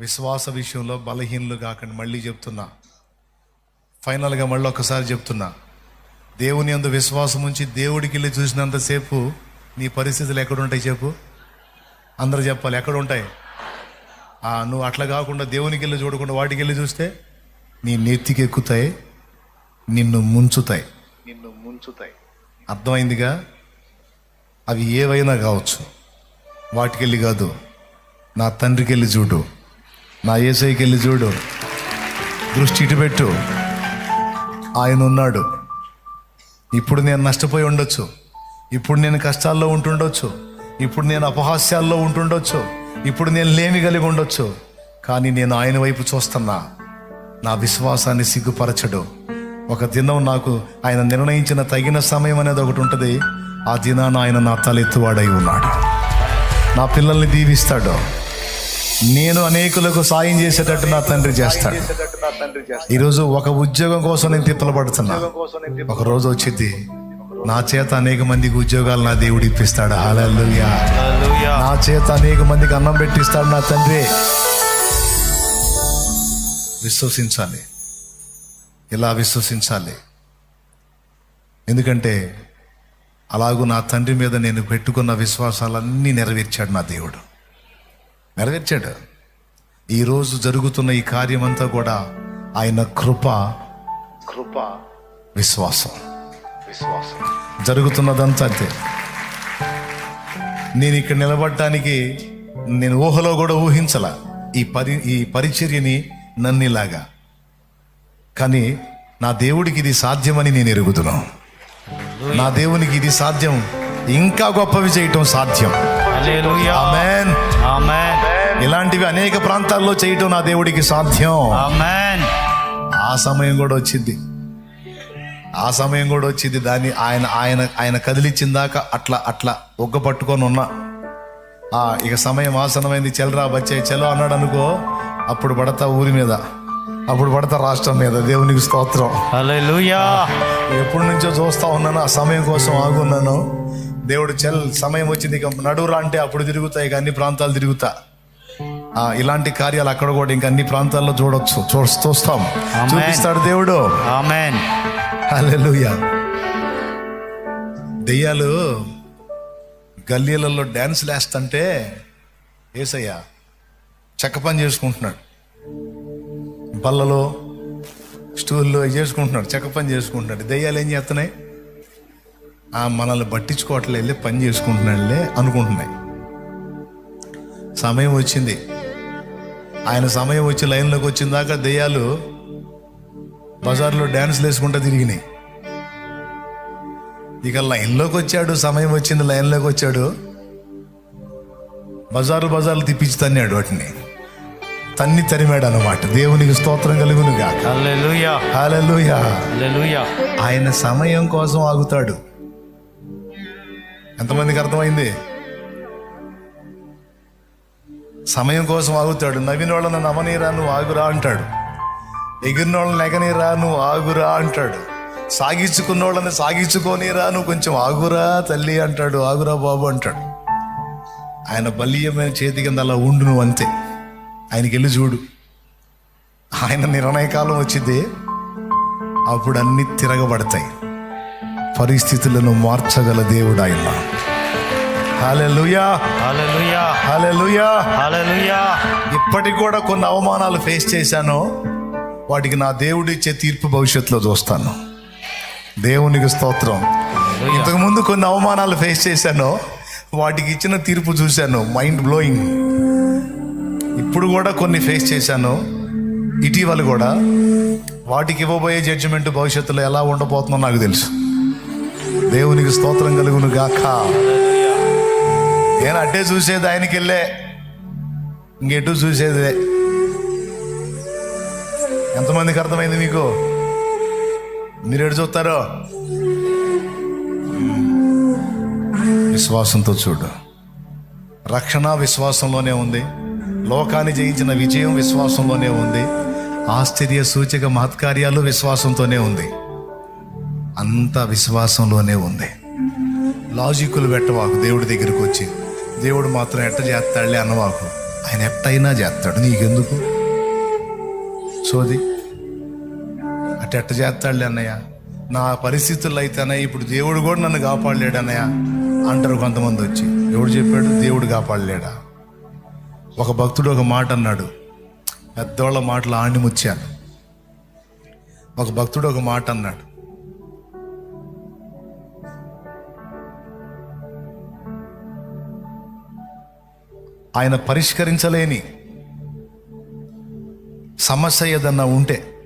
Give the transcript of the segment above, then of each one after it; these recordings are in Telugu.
విశ్వాస విషయంలో బలహీనలు కాకండి మళ్ళీ చెప్తున్నా. ఫైనల్గా మళ్ళీ ఒకసారి చెప్తున్నా. దేవుని అందు విశ్వాసం ఉంచి దేవుడికి వెళ్ళి చూసినంతసేపు నీ పరిస్థితులు ఎక్కడ ఉంటాయి చెప్పు. అందరూ చెప్పాలి ఎక్కడ ఉంటాయి ఆ, నువ్వు అట్లా కాకుండా దేవునికి వెళ్ళి చూడకుండా వాటికి వెళ్ళి చూస్తే నీ నెత్తికి ఎక్కుతాయి నిన్ను ముంచుతాయి. నిన్ను ముంచుతాయి. అర్థమైందిగా? అవి ఏవైనా కావచ్చు. వాటికెళ్ళి కాదు నా తండ్రికి వెళ్ళి చూడు. నా ఏసైకి వెళ్ళి చూడు. దృష్టి ఇటు పెట్టు. ఆయన ఉన్నాడు. ఇప్పుడు నేను నష్టపోయి ఉండొచ్చు. ఇప్పుడు నేను కష్టాల్లో ఉంటుండొచ్చు. ఇప్పుడు నేను అపహాస్యాల్లో ఉంటుండొచ్చు. ఇప్పుడు నేను లేమి కలిగి ఉండొచ్చు. కానీ నేను ఆయన వైపు చూస్తున్నా. నా విశ్వాసాన్ని సిగ్గుపరచడు. ఒక దినం నాకు ఆయన నిర్ణయించిన తగిన సమయం అనేది ఒకటి ఉంటుంది. ఆ దినాన ఆయన నా తలెత్తువాడై ఉన్నాడు. నా పిల్లల్ని దీవిస్తాడు. నేను అనేకులకు సాయం చేసేటట్టు నా తండ్రి చేస్తాడు. ఈరోజు ఒక ఉద్యోగం కోసం నేను తిప్పలపడుతున్నా ఒక రోజు వచ్చింది నా చేత అనేక మందికి ఉద్యోగాలు నా దేవుడు ఇప్పిస్తాడు. హాలూయా నా చేత అనేక మందికి అన్నం పెట్టిస్తాడు నా తండ్రి. విశ్వసించాలి. ఇలా విశ్వసించాలి? ఎందుకంటే అలాగూ నా తండ్రి మీద నేను పెట్టుకున్న విశ్వాసాలన్నీ నెరవేర్చాడు నా దేవుడు. నెరవేర్చాడు. ఈరోజు జరుగుతున్న ఈ కార్యమంతా కూడా ఆయన కృప కృప విశ్వాసం. విశ్వాసం. జరుగుతున్నదంతా అంతే. నేను ఇక్కడ నిలబడటానికి నేను ఊహలో కూడా ఊహించల. ఈ పరి ఈ పరిచర్యని నన్నిలాగా. కానీ నా దేవుడికి ఇది సాధ్యమని నేను ఎరుగుతున్నాను నా దేవునికి ఇది సాధ్యం. ఇంకా గొప్పవి చేయటం సాధ్యం. ఇలాంటివి అనేక ప్రాంతాల్లో చేయటం నా దేవుడికి సాధ్యం. ఆ సమయం కూడా వచ్చింది. ఆ సమయం కూడా వచ్చింది. దాన్ని ఆయన ఆయన ఆయన కదిలిచ్చిన దాకా అట్లా అట్లా ఒగ్గ పట్టుకొని ఉన్నా. ఆ ఇక సమయం ఆసనమైంది. చెలరా బచ్చే చెలో అన్నాడు అనుకో అప్పుడు పడతా ఊరి మీద. అప్పుడు పడతా రాష్ట్రం మీద. దేవునికి స్తోత్రం. ఎప్పటి నుంచో చూస్తా ఉన్నాను. ఆ సమయం కోసం ఆగున్నాను. దేవుడు చెల్ సమయం వచ్చింది ఇక నడువురా అంటే అప్పుడు తిరుగుతా ఇక అన్ని ప్రాంతాలు తిరుగుతా. ఆ, ఇలాంటి కార్యాలు అక్కడ కూడా ఇంకా అన్ని ప్రాంతాల్లో చూడొచ్చు చూస్తాం. చూపిస్తాడు దేవుడు. హల్లెలూయా. దెయ్యాలు గల్లీలలో డ్యాన్స్లు వేస్తుంటే ఏసయ్య చెక్క పని చేసుకుంటున్నాడు. బల్లలో స్టూల్లో చేసుకుంటున్నాడు చెక్క పని చేసుకుంటున్నాడు. దెయ్యాలు ఏం చేస్తున్నాయి? ఆ మనల్ని పట్టించుకోవట్లే పని చేసుకుంటున్నాడులే అనుకుంటున్నాయి. సమయం వచ్చింది. ఆయన సమయం వచ్చి లైన్లోకి వచ్చిన దాకా దెయ్యాలు బజార్లో డ్యాన్స్లు వేసుకుంటూ తిరిగినాయి. ఇక లైన్లోకి వచ్చాడు సమయం వచ్చింది లైన్లోకి వచ్చాడు. బజారు బజార్లు తిప్పించి తన్నాడు వాటిని. తన్ని తరిమాడు అన్నమాట. దేవునికి స్తోత్రం కలుగునుగా ఆయన సమయం కోసం ఆగుతాడు. ఎంతమందికి అర్థమైంది? సమయం కోసం ఆగుతాడు. నవ్విన వాళ్ళని నవనీరా నువ్వు ఆగురా అంటాడు. ఎగిరిన వాళ్ళని ఎగనీరా నువ్వు ఆగురా అంటాడు. సాగించుకున్న వాళ్ళని సాగించుకోనిరా నువ్వు కొంచెం ఆగురా తల్లి అంటాడు. ఆగురా బాబు అంటాడు. ఆయన బలీయమైన చేతి కింద అలా ఉండు నువ్వు అంతే. ఆయనకి వెళ్ళి చూడు. ఆయన నిర్ణయకాలం వచ్చింది. అప్పుడు అన్నీ తిరగబడతాయి. పరిస్థితులను మార్చగల దేవుడు ఆయన. ఇప్పటికి కూడా కొన్ని అవమానాలు ఫేస్ చేశాను వాటికి నా దేవుడు ఇచ్చే తీర్పు భవిష్యత్తులో చూస్తాను. దేవునికి స్తోత్రం. ఇంతకు ముందు కొన్ని అవమానాలు ఫేస్ చేశాను వాటికి ఇచ్చిన తీర్పు చూశాను. మైండ్ బ్లోయింగ్ ఇప్పుడు కూడా కొన్ని ఫేస్ చేశాను. ఇటీవల కూడా వాటికి ఇవ్వబోయే జడ్జిమెంట్ భవిష్యత్తులో ఎలా ఉండబోతుందో నాకు తెలుసు. దేవునికి స్తోత్రం కలుగును గాక నేను అడ్డే చూసేది ఆయనకి వెళ్ళే ఇంకెటు చూసేదే. ఎంతమందికి అర్థమైంది మీకు? మీరు ఎటు చూస్తారో? విశ్వాసంతో చూడు. రక్షణ విశ్వాసంలోనే ఉంది. లోకాన్ని జయించిన విజయం విశ్వాసంలోనే ఉంది. ఆశ్చర్య సూచక మహత్కార్యాలు విశ్వాసంతోనే ఉంది. అంత విశ్వాసంలోనే ఉంది. లాజిక్కులు పెట్టవాకు దేవుడి దగ్గరికి వచ్చి. దేవుడు మాత్రం ఎట్ట చేస్తాడులే అన్నవాకు ఆయన ఎట్టయినా చేస్తాడు. నీకెందుకు? సోది అట్ట ఎట్ట చేస్తాడులే అన్నయ్య? నా పరిస్థితుల్లో అయితే అన్నయ్య ఇప్పుడు దేవుడు కూడా నన్ను కాపాడలేడు అన్నయ్య. అంటారు కొంతమంది వచ్చి. ఎవడు చెప్పాడు? దేవుడు కాపాడలేడా? ఒక భక్తుడు ఒక మాట అన్నాడు. పెద్దోళ్ళ మాటలు ఆణిముచ్చాను ఒక భక్తుడు ఒక మాట అన్నాడు. ఆయన పరిష్కరించలేని సమస్య ఏదన్నా ఉంటే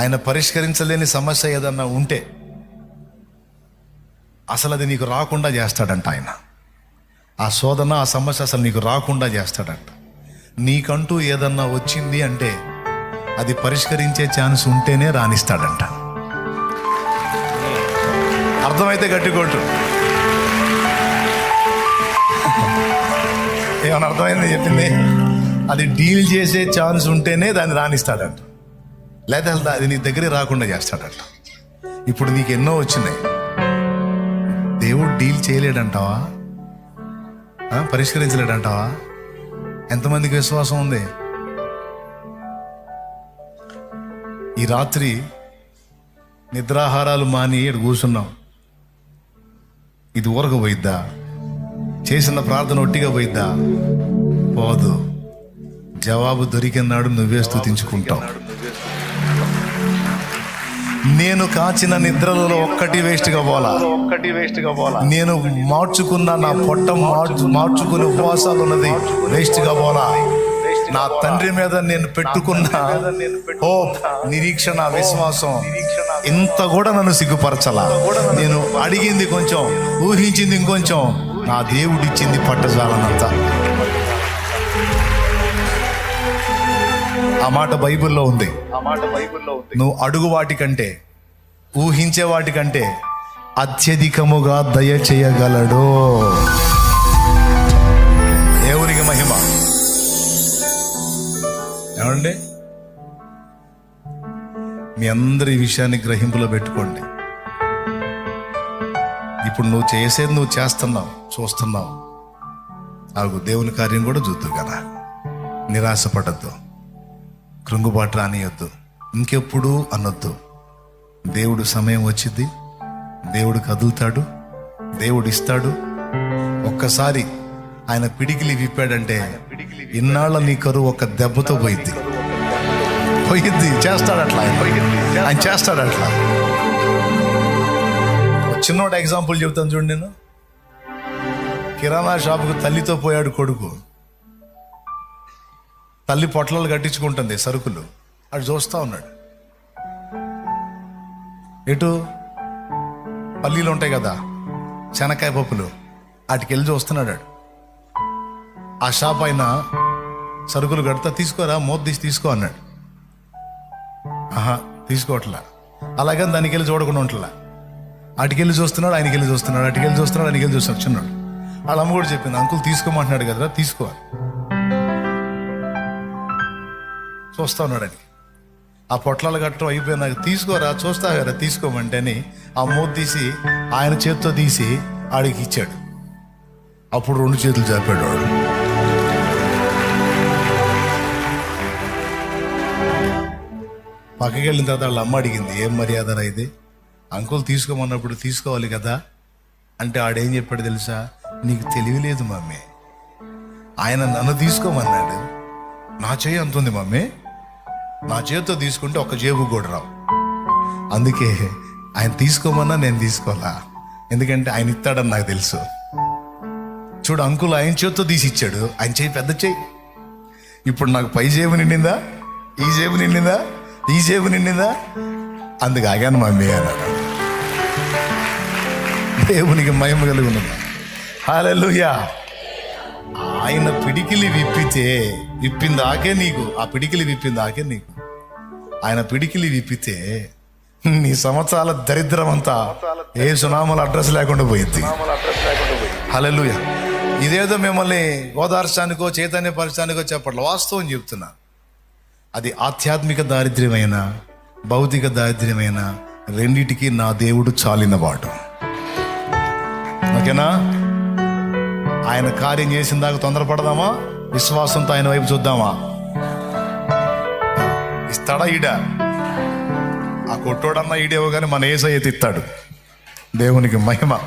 ఆయన పరిష్కరించలేని సమస్య ఏదన్నా ఉంటే అసలు అది నీకు రాకుండా చేస్తాడంట ఆయన. ఆ శోధన ఆ సమస్య అసలు నీకు రాకుండా చేస్తాడంట. నీకంటూ ఏదన్నా వచ్చింది అంటే అది పరిష్కరించే ఛాన్స్ ఉంటేనే రాణిస్తాడంట. అర్థమైతే గట్టికొట్టు ఏమైనా అర్థమైంది చెప్పింది? అది డీల్ చేసే ఛాన్స్ ఉంటేనే దాన్ని రాణిస్తాడంట. లేదా అసలు అది నీ దగ్గరే రాకుండా చేస్తాడంట. ఇప్పుడు నీకు ఎన్నో వచ్చినాయి. దేవుడు డీల్ చేయలేడంటావా? పరిష్కరించలేడంటావా? ఎంతమందికి విశ్వాసం ఉంది? ఈ రాత్రి నిద్రాహారాలు మాని ఇక్కడ కూర్చున్నాం. ఇది ఊరక పోయిద్దా చేసిన ప్రార్థన ఒట్టిగా పోయిద్దా? పోదు. జవాబు దొరికినాడు నువ్వే స్థుతించుకుంటావు నేను కాచిన నిద్రలలో ఒక్కటి వేస్ట్గా పోలా ఒక్కటి వేస్ట్గా పోలా నేను మార్చుకున్న నా పొట్ట మార్చు మార్చుకునే ఉపవాసాలు ఉన్నది వేస్ట్గా పోలా నా తండ్రి మీద నేను పెట్టుకున్న హోప్ నిరీక్షణ విశ్వాసం ఇంత కూడా నన్ను సిగ్గుపరచలా? నేను అడిగింది కొంచెం ఊహించింది ఇంకొంచెం నా దేవుడిచ్చింది పట్టజాలనంత. ఆ మాట బైబిల్లో ఉంది. ఆ మాట బైబిల్లో ఉంది నువ్వు అడుగు వాటికంటే ఊహించే వాటికంటే అత్యధికముగా దయచేయగలడు. దేవునికి మహిమ. ఏమండి? మీ అందరి విషయాన్ని గ్రహింపులో పెట్టుకోండి. ఇప్పుడు నువ్వు చేసేది నువ్వు చేస్తున్నావు చూస్తున్నావు. ఆగు దేవుని కార్యం కూడా చూద్దు కదా. నిరాశపడద్దు. కృంగుబాటు రానియొద్దు. ఇంకెప్పుడు అనొద్దు. దేవుడు సమయం వచ్చింది. దేవుడు కదులుతాడు. దేవుడు ఇస్తాడు. ఒక్కసారి ఆయన పిడికిలి విప్పాడంటే ఇన్నాళ్ళ నీ కరువు ఒక దెబ్బతో పోయిద్ది. పోయిద్ది. చేస్తాడు అట్లా ఆయన. ఆయన చేస్తాడు అట్లా ఒక ఎగ్జాంపుల్ చెబుతాను చూడండి నేను. కిరాణా షాపుకు తల్లితో పోయాడు కొడుకు. తల్లి పొట్లలు కట్టించుకుంటుంది సరుకులు. అటు చూస్తా ఉన్నాడు. ఎటు? పల్లీలు ఉంటాయి కదా శనక్కాయ పప్పులు. వాటికెళ్ళి చూస్తున్నాడు ఆ షాప్ ఆయన సరుకులు కడతా తీసుకోరా మూత తీసి తీసుకో అన్నాడు. ఆహా తీసుకోవట్లా. అలాగని దానికి వెళ్ళి చూడకుండా ఉంటలా. అటుకెళ్ళి చూస్తున్నాడు ఆయనకి వెళ్ళి చూస్తున్నాడు అటుకెళ్ళి చూస్తున్నాడు ఆయనకెళ్ళి చూస్తున్నాడు. చిన్నాడు వాళ్ళ అమ్మ కూడా చెప్పింది అంకుల్ తీసుకోమంటున్నాడు కదరా తీసుకో చూస్తా ఉన్నాడు అని ఆ పొట్లాలు కట్టడం అయిపోయినాక తీసుకోరా చూస్తా కదా తీసుకోమంటే అని ఆ మూత తీసి ఆయన చేతితో తీసి ఆడికి ఇచ్చాడు. అప్పుడు రెండు చేతులు చాపాడు వాడు. పక్కకి వెళ్ళిన తర్వాత వాళ్ళ అమ్మ అడిగింది ఏం మర్యాదరా ఇది? అంకుల్ తీసుకోమన్నప్పుడు తీసుకోవాలి కదా? అంటే ఆడేం చెప్పాడు తెలుసా? నీకు తెలియలేదు మమ్మీ. ఆయన నన్ను తీసుకోమన్నాడు. నా చేయి అంతుంది మమ్మీ. నా చేతితో తీసుకుంటే ఒక జేబు కూడా రావు. అందుకే ఆయన తీసుకోమన్నా నేను తీసుకోవాలా? ఎందుకంటే ఆయన ఇస్తాడని నాకు తెలుసు. చూడు అంకుల్ ఆయన చేతితో తీసి ఇచ్చాడు ఆయన చేయి పెద్ద చేయి. ఇప్పుడు నాకు పై జేబు నిండిందా? ఈ జేబు నిండిందా? ఈ జేబు నిండిందా? అందుకు ఆగాను మమ్మీ అన్నాడు. దేవునికి మహిమ కలిగి ఉన్నది. హాలూయా ఆయన పిడికిలి విప్పితే విప్పిందాకే నీకు. ఆ పిడికిలి విప్పిందాకే నీకు. ఆయన పిడికిలి విప్పితే నీ సంవత్సరాల దరిద్రం అంతా ఏ సునామల అడ్రస్ లేకుండా పోయింది హలలుయ ఇదేదో మిమ్మల్ని ఓదార్చడానికో చైతన్యపరచడానికో చెప్పట్ల. వాస్తవం చెప్తున్నా. అది ఆధ్యాత్మిక దారిద్ర్యమైన భౌతిక దారిద్ర్యమైన రెండిటికి నా దేవుడు చాలినవాడు. ఓకేనా? ఆయన కార్యం చేసిన దాకా తొందరపడదామా? విశ్వాసంతో ఆయన వైపు చూద్దామా? ఇస్తాడా ఈడ? ఆ కొట్టోడన్నా ఈడేవో కానీ మన అయితే ఇత్తాడు దేవునికి మహిమ.